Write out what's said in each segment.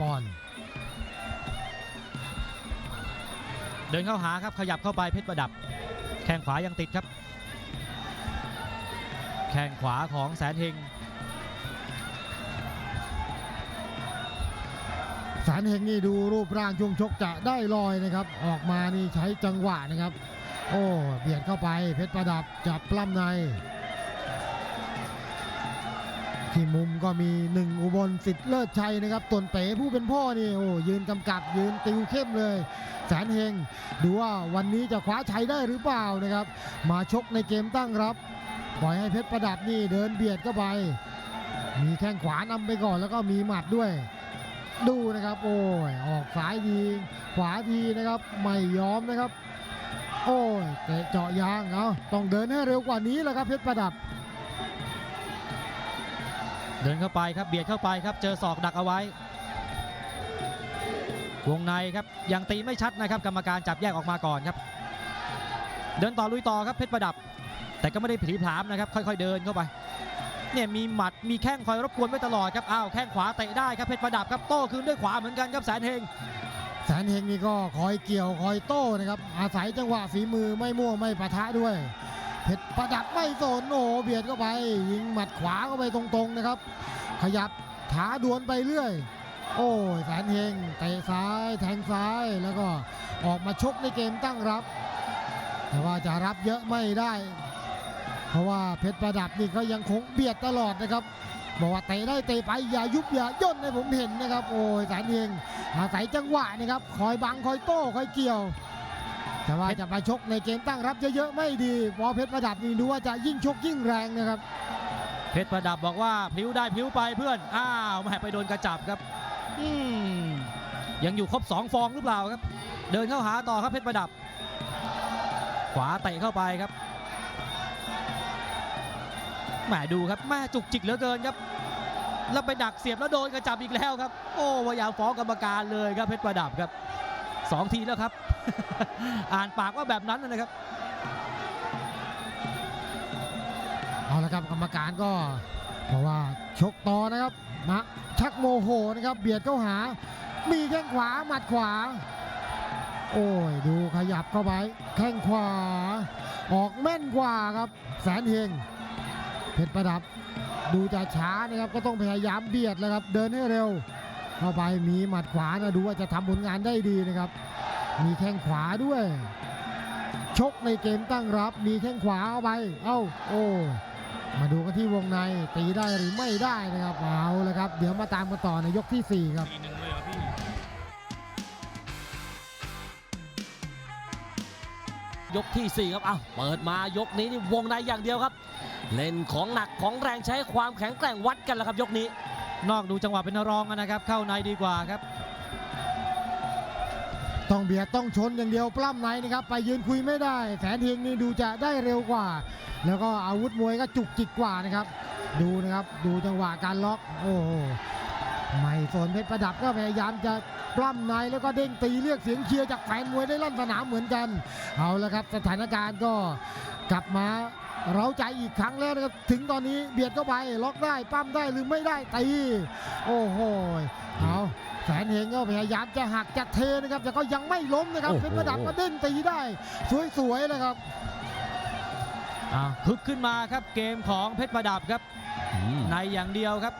ปอนเดินเข้าหาครับขยับเข้าไปเพชรประดับ แข้งขวายังติดครับ แข้งขวาของแสนเฮงแสนเฮงนี่ดูรูปร่างช่วงชกจะได้ลอยนะครับ ออกมานี่ใช้จังหวะนะครับ โอ้เบียดเข้าไปเพชรประดับจับปล้ำใน ที่มุมก็มีหนึ่งอุบลสิทธิ์เลิศชัยนะครับตนเป๋ผู้เป็นพ่อนี่โอ้ยืนกำกับยืนติวเข้มเลย แสนเฮงดูว่าวันนี้จะคว้าชัยได้หรือเปล่านะครับ มาชกในเกมตั้งรับปล่อยให้เพชรประดับนี่เดินเบียดเข้าไป มีแข้งขวานำไปก่อนแล้วก็มีหมัดด้วย ดูนะครับ โอ้ยออกซ้ายทีขวาทีนะครับไม่ยอมนะครับ โอ้ยเตะเจาะยางเอาต้องเดินให้เร็วกว่านี้แหละครับเพชรประดับ เดินเข้าไปครับเบียดเข้าไปครับเจอศอกดักเอาไว้ วงในครับยังตีไม่ชัดนะครับกรรมการจับแยกออกมาก่อนครับ เดินต่อลุยต่อครับเพชรประดับ แต่ก็ไม่ได้ผีผามนะครับ ค่อย ๆ เดินเข้าไปเนี่ยมีหมัดมีแข้งคอยรบกวนไว้ตลอดครับอ้าวแข้งขวาเตะได้ครับเพชรประดับครับโต้คืนด้วยขวาเหมือนกันครับแสนเฮงแสนเฮงนี่ก็คอยเกี่ยวคอยโต้นะครับอาศัยจังหวะฝีมือไม่มั่วไม่ปะทะด้วย เพชรประดับไม่สนโอ้เบียดเข้าไป ยิงหมัดขวาเข้าไปตรงๆนะครับ ขยับถาดวนไปเรื่อย โอ้ยแสนเฮงเตะซ้ายแทงซ้ายแล้วก็ออกมาชกในเกมตั้งรับ แต่ว่าจะรับเยอะไม่ได้ เพราะว่าเพชรประดับนี่ก็ยังคงเบียดตลอดนะครับบอกว่าเตะได้เตะไปอย่ายุบอย่าย่นให้ผมเห็นนะครับ โอ้ยแสนเฮงอาศัยจังหวะนะครับ คอยบังคอยโต้คอยเกี่ยว แต่ว่าจะไปชกในเกมตั้งรับเยอะๆไม่ดีพอเพชรประดับนี่ดูว่าจะยิ่งชกยิ่งแรงนะครับ เพชรประดับบอกว่าพลิ้วได้พลิ้วไปเพื่อน อ้าวแม่ไปโดนกระจับครับ อืมยังอยู่ครบสองฟองหรือเปล่าครับ เดินเข้าหาต่อครับเพชรประดับ ขวาเตะเข้าไปครับแหมดูครับแม่จุกจิกเหลือเกินครับ แล้วไปดักเสียบแล้วโดนกระจับอีกแล้วครับ โอ้พยายาฟ้องกรรมการเลยครับเพชรประดับครับสองทีแล้วครับ อ่านปากว่าแบบนั้นนะครับ เอาละครับกรรมการก็เพราะว่าชกต่อนะครับมาชักโมโหนะครับ เบียดเข้าหา มีแข้งขวาหมัดขวา โอ้ยดูขยับเข้าไปแข้งขวา ออกแม่นกว่าครับ แสนเฮงเพชรประดับดูจะช้านะครับก็ต้องพยายามเบียดแล้วครับ เดินให้เร็ว เข้าไปมีหมัดขวานะดูว่าจะทำผลงานได้ดีนะครับ มีแข้งขวาด้วย ชกในเกมตั้งรับ มีแข้งขวาเอาไป เอ้า โอ้ มาดูกันที่วงใน ตีได้หรือไม่ได้นะครับ เอาละครับ เดี๋ยวมาตามกันต่อในยกทีสี่4 ครับยกทีสี่ 4 ครับอ้าวเปิดมายกนี้นี่วงในอย่างเดียวครับ เล่นของหนักของแรงใช้ความแข็งแกร่งวัดกันแล้วครับ ยกนี้ นอกดูจังหวะเป็นรองนะครับ เข้าในดีกว่าครับ ต้องเบียดต้องชนอย่างเดียวปล้ำในนะครับ ไปยืนคุยไม่ได้ แสนเทียงนี่ดูจะได้เร็วกว่า แล้วก็อาวุธมวยก็จุกจิกกว่านะครับ ดูนะครับดูจังหวะการล็อกโอ้โหไม่สนเพชรประดับก็พยายามจะปล้ำในแล้วก็เด้งตีเรียกเสียงเชียร์จากแฟนมวยได้ลั่นสนามเหมือนกัน เอาละครับสถานการณ์ก็กลับมาเราใจอีกครั้งแล้วนะครับ ถึงตอนนี้เบียดเข้าไปล็อกได้ปั้มได้หรือไม่ได้ตีโอ้โห แสนเฮงก็พยายามจะหักจะเทนะครับ แต่ก็ยังไม่ล้มนะครับโอ้โหเป็นประดับก็เด้งตีได้ สวยๆเลยครับอ่าคึกขึ้นมาครับเกมของเพชรประดับครับอืมในอย่างเดียวครับ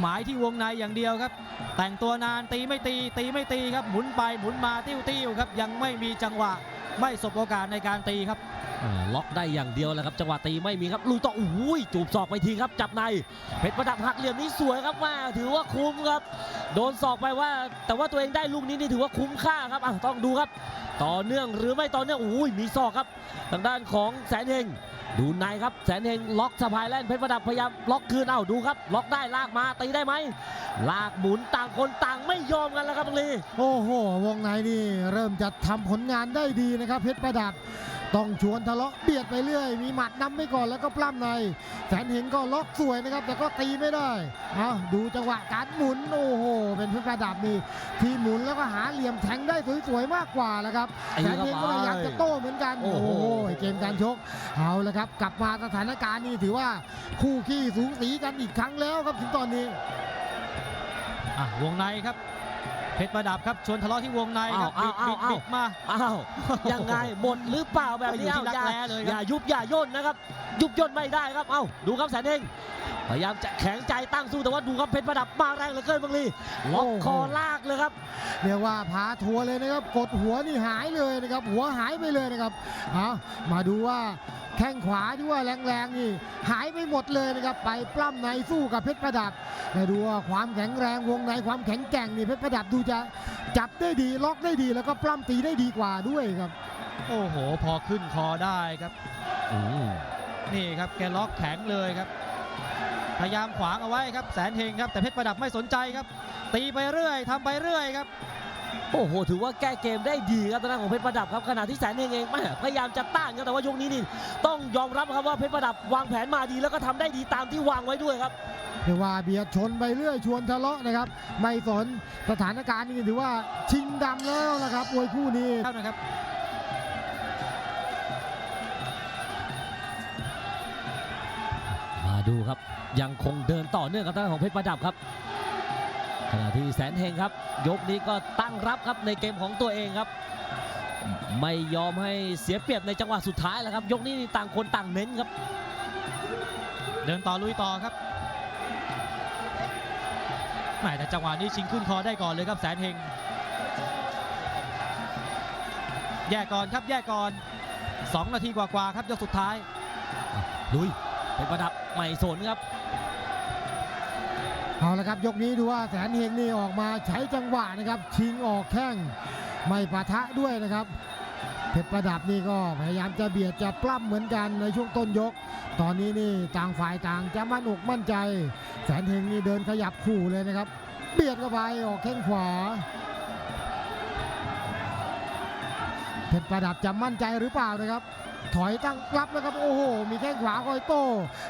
หมายที่วงในอย่างเดียวครับ แต่งตัวนานตีไม่ตีตีไม่ตีครับหมุนไปหมุนมาติ้วติ้วครับ ยังไม่มีจังหวะ ไม่สบโอกาสในการตีครับล็อกได้อย่างเดียวแหละครับ จังหวะตีไม่มีครับลุยต่ออุ้ยจูบศอกไปทีครับ จับในเพชรประดับหักเหลี่ยมนี้สวยครับมาถือว่าคุ้มครับ โดนศอกไปว่า แต่ว่าตัวเองได้ลูกนี้นี่ถือว่าคุ้มค่าครับอะต้องดูครับ ต่อเนื่องหรือไม่ต่อเนื่องอุ้ยมีศอกครับ ทางด้านของแสนเฮง ดูในครับแสนเฮงล็อกสะพายแล่นเพชรประดับพยายามล็อกคืนเอ้าดูครับ ล็อกได้ลากมาตีได้ไหมลากหมุนต่างคนต่างไม่ยอมกันแล้วครับตรงนี้โอ้โห วงในนี่เริ่มจะทำผลงานได้ดีนะครับเพชรประดับ ต้องชวนทะเลาะเบียดไปเรื่อย มีหมัดนำไปก่อนแล้วก็ปล้ำใน แสนเห็นก็ล็อกสวยนะครับ แต่ก็ตีไม่ได้เอาดูจังหวะการหมุนโอ้โห เป็นเพชรประดับนี่ที่หมุนแล้วก็หาเหลี่ยมแทงได้สวยๆมากกว่าแล้วครับตีแสนเข้าเห็นไปก็พยายามจะโต้เหมือนกันโอ้โอ้โหโหเกมการชกเอาละครับ กลับมาสถานการณ์นี่ถือว่าคู่ขี้สูสีกันอีกครั้งแล้วครับถึงตอนนี้อะวงในครับเพ ชรประดับครับชวนทะเลาะที่วงในครับอ้าวอ้าวบิดอ้าวบิดมาอ้าวยังไงหมดหรือเปล่าแบบนี้ก็อยู่ที่อ้าวรักอย่าแร้เลยอคย่ารับยุบอย่าย่นนะครับ ยุบย่นไม่ได้ครับเอ้าดูครับแสนเองพยายามจะแข็งใจตั้งสู้แต่ว่าดูครับเพชรประดับมาแรงเหลือเกินบางลีล็อกคอลากเลยครับเรียกว่าพาทัวร์เลยนะครับ กดหัวนี่หายเลยนะครับ หัวหายไปเลยนะครับเอามาดูว่า แข้งขวาที่ว่าแรงๆนี่หายไปหมดเลยนะครับไปปล้ำในสู้กับเพชรประดับมาดูว่าความแข็งแรงวงในความแข็งแกร่งนี่เพชรประดับดูจะจับได้ดีล็อกได้ดีแล้วก็ปล้ำตีได้ดีกว่าด้วยครับ โอ้โห พอขึ้นคอได้ครับนี่ครับแกล็อกแข็งเลยครับ พยายามขวางเอาไว้ครับแสนเฮงครับแต่เพชรประดับไม่สนใจครับ ตีไปเรื่อยทำไปเรื่อยครับ โอ้โห ถือว่าแก้เกมได้ดีครับทางด้านของเพชรประดับครับขณะที่แสนเองเองแม่พยายามจะต้านครับแต่ว่ายกนี้นี่ต้องยอมรับครับว่าเพชรประดับวางแผนมาดีแล้วก็ทำได้ดีตามที่วางไว้ด้วยครับเรียกว่าเบียดชนไปเรื่อยชวนทะเลาะนะครับ ไม่สนสถานการณ์นี่ถือว่าชิงดำแล้วนะครับมวยคู่นี้เท่านะครับมาดูครับยังคงเดินต่อเนื่องกับทางด้านของเพชรประดับครับ ขณะที่แสนเฮงครับ ยกนี้ก็ตั้งรับครับในเกมของตัวเองครับ ไม่ยอมให้เสียเปรียบในจังหวะสุดท้ายแล้วครับ ยกนี้นี่ต่างคนต่างเน้นครับ เดินต่อลุยต่อครับแหมแต่จังหวะนี้ชิงขึ้นคอได้ก่อนเลยครับแสนเฮงแยกก่อนครับแยกก่อน 2 นาทีกว่าๆครับยกสุดท้ายลุยเพชรประดับไม่สนครับ เอาละครับยกนี้ดูว่าแสนเฮงนี่ออกมาใช้จังหวะนะครับ ชิงออกแข้งไม่ปะทะด้วยนะครับเพชรประดับนี่ก็พยายามจะเบียดจะปล้ำเหมือนกันในช่วงต้นยก ตอนนี้นี่ต่างฝ่ายต่างจะมั่นอกมั่นใจ แสนเฮงนี่เดินขยับขู่เลยนะครับ เบียดเข้าไปออกแข้งขวาเพชรประดับจะมั่นใจหรือเปล่านะครับ ถอยตั้งรับแล้วครับโอ้โห มีแข้งขวาคอยโต้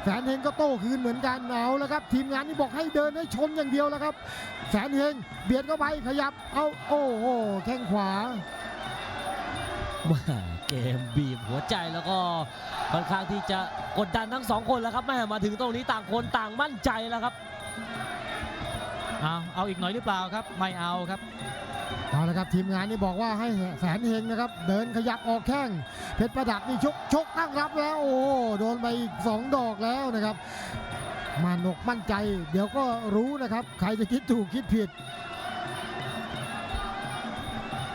แสนเฮงก็โต้คืนเหมือนกันเอาแล้วครับ ทีมงานนี่บอกให้เดินให้ชนอย่างเดียวแล้วครับ แสนเฮงเบียดเข้าไปขยับเอาโอ้โหแข้งขวาเกมบีบหัวใจแล้วก็ค่อนข้างที่จะกดดันทั้งสองคนแล้วครับแม่มาถึงตรงนี้ต่างคนต่างมั่นใจแล้วครับเอาเอาอีกหน่อยหรือเปล่าครับไม่เอาครับ เอาละครับทีมงานนี่บอกว่าให้แสนเฮงนะครับ เดินขยับออกแข้งเพชรประดับนี่ชกชกตั้งรับแล้วโอ้โหโดนไปอีกสองดอกแล้วนะครับมานกมั่นใจ เดี๋ยวก็รู้นะครับ ใครจะคิดถูกคิดผิด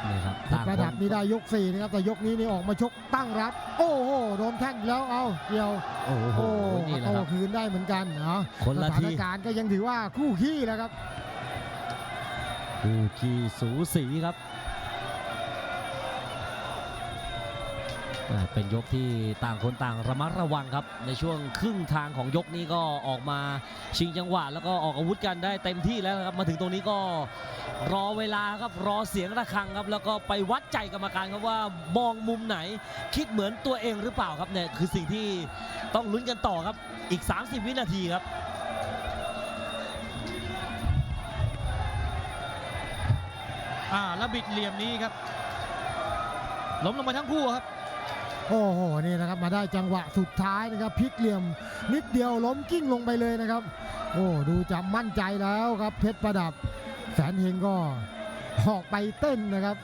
นี่ครับเพชรประดับนี่ได้ยกสี่นะครับแต่ยกนี้นี่ออกมาชกตั้งรับ โอ้โหโดนแข้งอีกแล้วเอาเกี่ยวโอ้โหโอ้นี่แหละโต้ครับคืนได้เหมือนกันเนาะคนสละถาทีนการณ์ก็ยังถือว่าคู่ขี้แล้วครับ คู่ขี้สูสีครับ เป็นยกที่ต่างคนต่างระมัดระวังครับ ในช่วงครึ่งทางของยกนี้ก็ออกมาชิงจังหวะแล้วก็ออกอาวุธกันได้เต็มที่แล้วครับมาถึงตรงนี้ก็รอเวลาครับรอเสียงระฆังครับ แล้วก็ไปวัดใจกรรมการครับว่ามองมุมไหน คิดเหมือนตัวเองหรือเปล่าครับเนี่ยคือสิ่งที่ต้องลุ้นกันต่อครับอีก 30 วินาทีครับ อ่าแล้วบิดเหลี่ยมนี้ครับล้มลงไปทั้งคู่ครับ โอ้โหนี่นะครับมาได้จังหวะสุดท้ายนะครับพลิกเหลี่ยม นิดเดียวล้มกิ้งลงไปเลยนะครับ โอ้ดูจะมั่นใจแล้วครับเพชรประดับ แสนเฮงก็ออกไปเต้นนะครับ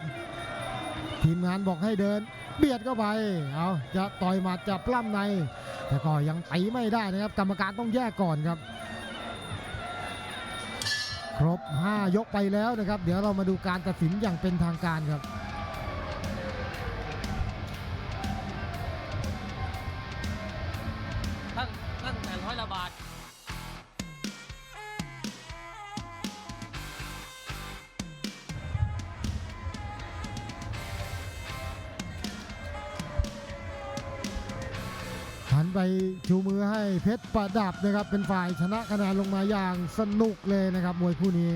ทีมงานบอกให้เดิน เบียดเข้าไปเอาจะต่อยหมัดจะปล้ำใน แต่ก็ยังตีไม่ได้นะครับ กรรมการต้องแยกก่อนครับ ครบ 5 ยกไปแล้วนะครับ เดี๋ยวเรามาดูการตัดสินอย่างเป็นทางการครับ หันไปชูมือให้เพชรประดับนะครับ เป็นฝ่ายชนะคะแนนลงมาอย่างสนุกเลยนะครับมวยคู่นี้